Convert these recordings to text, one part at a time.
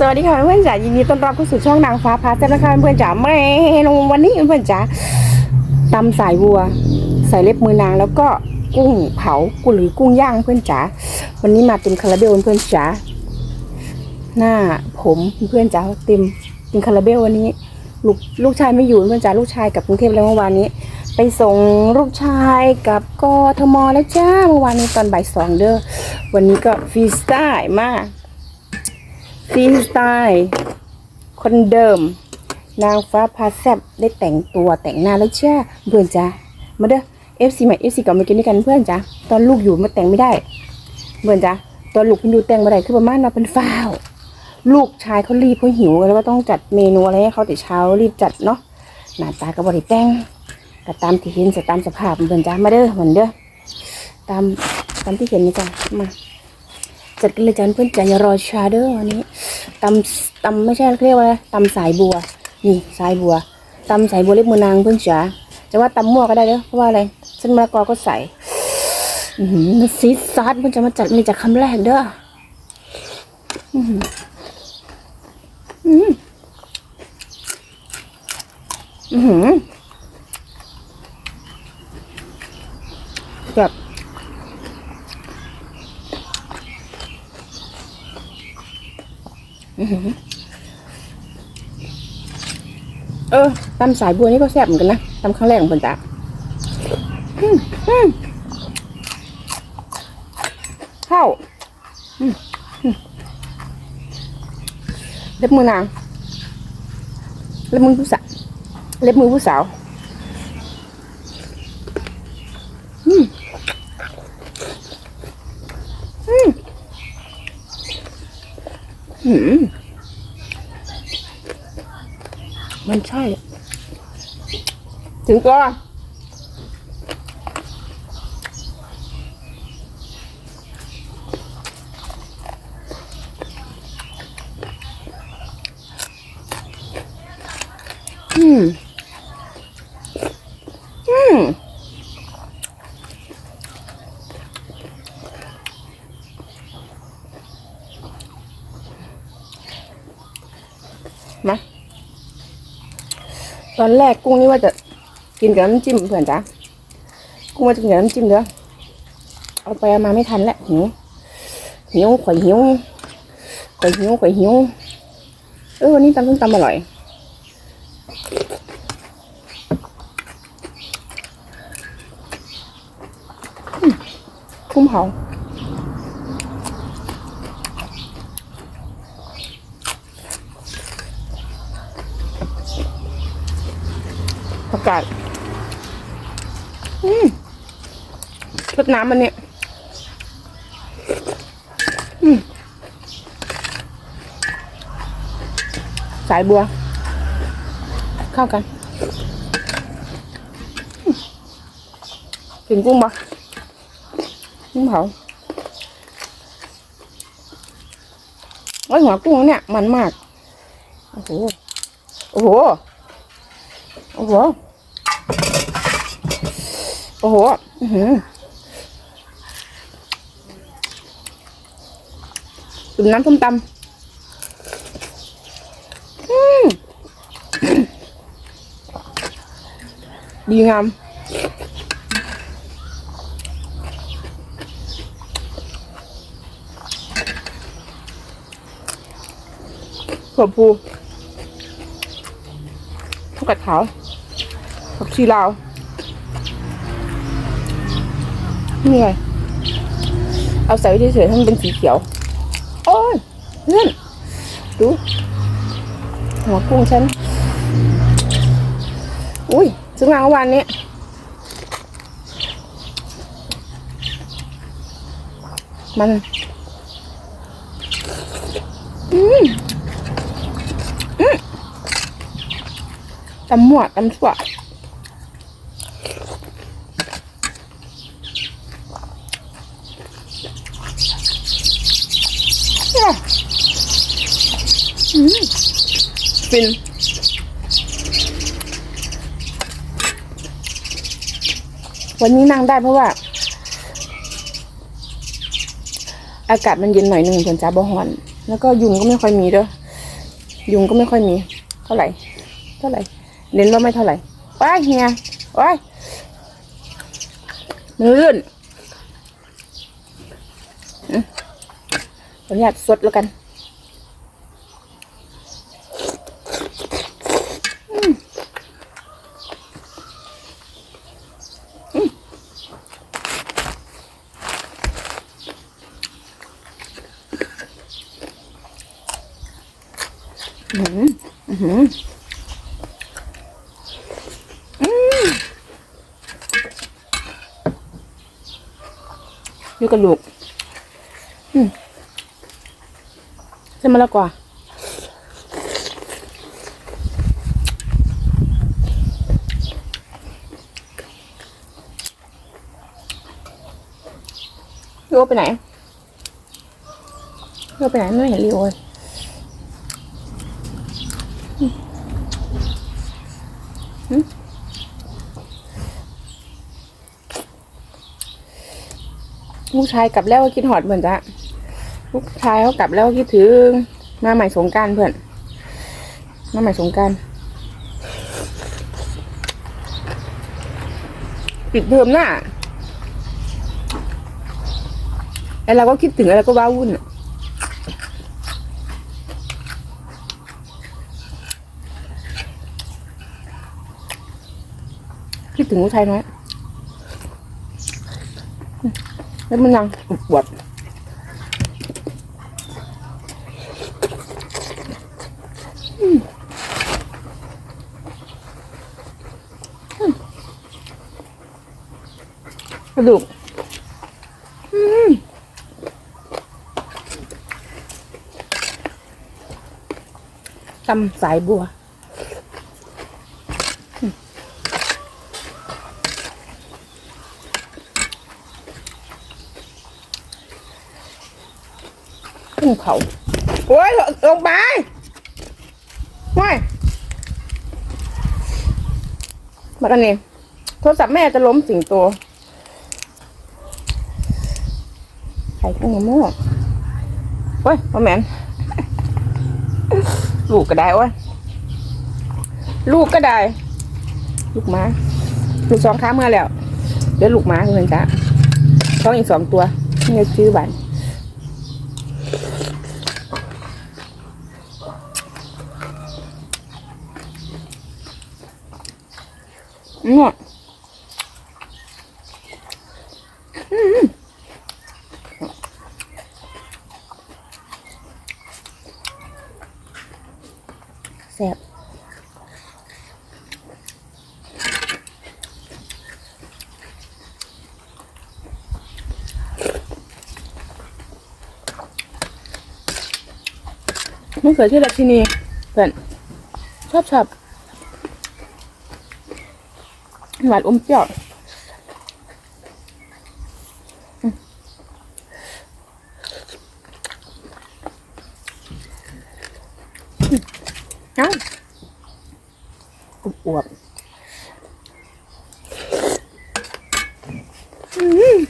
สวัสดีค่ะเพื่อนจ๋ายินดีต้อนรับเข้าสู่ช่องนางฟ้าพาเซนนะคะเพื่อนจ๋าแม่ลงวันนี้เพื่อนจ๋าตำสายวัว ใส่เล็บมือนางแล้วก็กุ้งเผากุ้งหรือกุ้งย่างเพื่อนจ๋าวันนี้มาเต็มคาราเบลเพื่อนจ๋าหน้าผมเพื่อนจ๋าเต็มเต็มคาราเบลวันนี้ ลูกลูกชายไม่อยู่เพื่อนจ๋าลูกชายกับกรุงเทพแล้วเมื่อวานนี้ ไปส่งลูกชายกับกทมแล้วจ้าเมื่อวานนี้ตอนบ่ายสองเด้อวันนี้ก็ฟีสไตล์มาก ฟรีสไตล์คนเดิม นางฟ้าพาแซบได้แต่งตัวแต่งหน้าแล้วเชื่อเพื่อนจ้ามาเด้อเอฟซีใหม่เอฟซีก่อนมากินด้วยกันเพื่อนจ้าตอนลูกอยู่มาแต่งไม่ได้เพื่อนจ้าตอนลูกเพิ่งอยู่แต่งมาได้คือประมาณเราเป็นฝ้าวลูกชายเขารีบเขาหิวแล้วก็ต้องจัดเมนูอะไรให้เขาแต่เช้ารีบจัดเนาะหน้าตาก็บริแต่งก็ตามที่เห็นจะตามสภาพเพื่อนจ้ามาเด้อเหมือนเด้อตามตามที่เห็นนี่จ้ามา จัดกันเลยจ้าเพื่อนจ๋าอย่ารอช้าเด้อวันนี้ตำตำไม่ใช่เรียกว่าอะไรตำสายบัว นี่สายบัวตำสายบัวเล็บมือนางเพื่อนจ๋าจะว่าตำมั่วก็ได้เด้อเพราะว่าอะไรเส้นมะละกอก็ใส่มันซีดซาดเพื่อนจะมาจัดมันจากคำแรกเด้ออือหืออืออือหือแบบ เออตำสายบัวนี่ก็แซ่บเหมือนกันนะตำครั้งแรกของเพิ่นจ้ะอืมอืมเข้าเล็บมือนางเล็บมือผู้สาวเล็บมือผู้สาว อืมอืมอืม มันใช่ ถึงก็อืม อืม มา ตอนแรกกุ้งนี่ว่าจะกินกับน้ำจิ้มเพื่อนจ้ะกุ้งว่าจะกินกับน้ำจิ้มเด้อเอาไปเอามาไม่ทันแหล้วหิวหิวข่อยหิวข่อยหิวข่อยหิวเออวันนี้ตำส้มตำอร่อยอืมกุ้งเผา กาดอืมรดน้ำมันเนี่ยสายบัว เข้ากันกินกุ้งปะกุ้งเผาโอ้ยหัวกุ้งเนี่ยมันมาก โอ้โห โอ้โห โอ้โห โอ้โหตุ่มน้ำส้มตำดีงามถั่วพูผักกาดขาวผักชีลาว นี่ไงเอาใส่ไว้เฉยๆให้มันเป็นสีเขียว โอ้ยเพื่อนดู หัวกุ้งฉัน อุ้ยซื้อมาเมื่อวานนี้มันอืมอืมตำหมวดตำสวะ อืม ฟินวันนี้นั่งได้เพราะว่า อากาศมันเย็นหน่อยหนึ่งคนจ้าบ่ฮอน แล้วก็ยุงก็ไม่ค่อยมีเด้อยุงก็ไม่ค่อยมี เท่าไหร่ เท่าไหร่ เน้นว่าไม่เท่าไหร่ว้ายเฮียว้ายมือลื่นขออนุญาตสดแล้วกัน ยูกระดูกอืมเส้นมะละกอลีโอไปไหนลีโอไปไหนไม่เห็นลีโอเลย กชายกลับแล้วก็คิดหอดเหมือนจะลูกชายเขากลับแล้วก็คิดถึงมาใหม่สงการเพื่อนมาใหม่สงการปิดเทอมหน้าไอเราก็คิดถึงอะไรก็ว้าวุ่นอะคิดถึงลูกชายน้อย แล้วมันยังปวดอืมอืมกระดูกอืมตำสายบัว ขึ้นเขาโอ้ยลงไปไม่มากันนี่โทรศัพท์แม่จะล้มสิงโตไข่กุ้งมะม่วงโอ้ยพ่อแมนลูกก็ได้โอ้ยลูกก็ได้ ลูกม้าลูกสองค้าเมื่อแล้วเดี๋ยวลูกม้าเงินจ้ะท้องอีกสองตัวนี่ไงชื่อบันอื มอืมแซ่บมะเขือเทศราชินีเพื่อนชอบชอบ หวานอมเปรี้ยวอืมอืมเอ้าอวบอวบอืม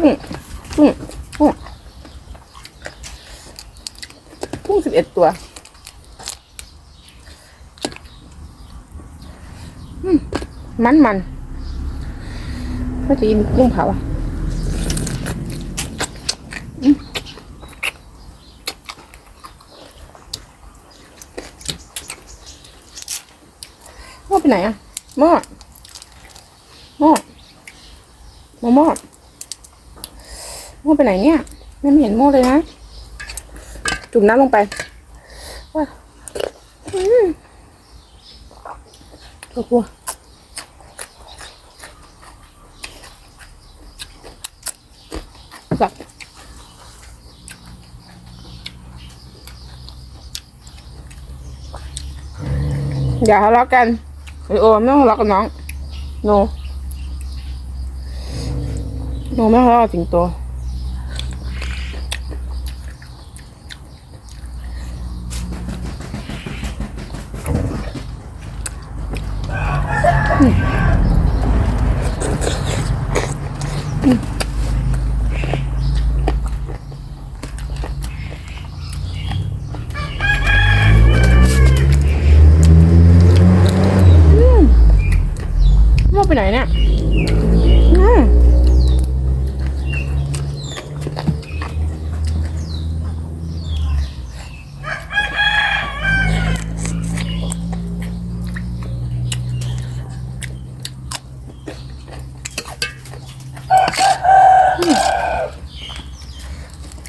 อืมอืมอืมกุ้งสิบเอ็ดตัวมันมันไม่จะกินกุ้งเผาอะมหม้อไปไหนอะหม้อหม้อหม้อหม้อโม่ไปไหนเนี่ยไม่เห็นโม่เลยนะ จุ่มน้ำลงไปว้าอืม กลัวสับอย่าทะเลาะกันไอโอไม่ต้องทะเลาะกับน้องโนโนไม่ทะเลาะสิงโต พ่อไปไหนเนี่ยอืม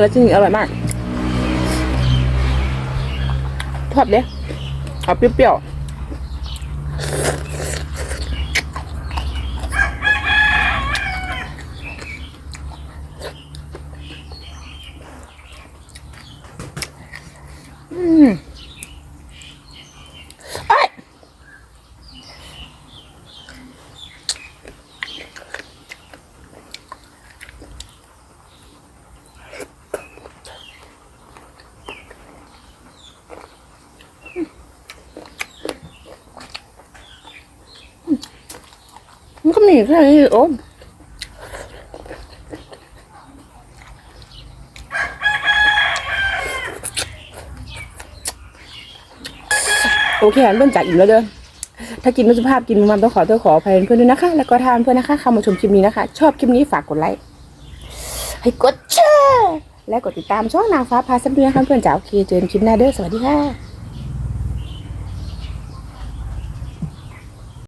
แล้วจริงอร่อยมากทอดเด้เอาเปรี้ยวๆ อืมเอ้ยมันก็มีแค่นี้ โอเคเพื่อนจากอิ่มแล้วเด้อถ้ากินไม่สุภาพกินมันต้องขอต้องขออภัยเพื่อนด้วยนะคะ แล้วก็ทานเพื่อนนะคะเข้ามาชมคลิปนี้นะคะ ชอบคลิปนี้ฝากกดไลค์ให้กดแชร์และกดติดตามช่องนางฟ้าพาซับด้วยนะคะเพื่อนจ๋าโอเคเจอกันคลิปหน้าเด้อสวัสดีค่ะ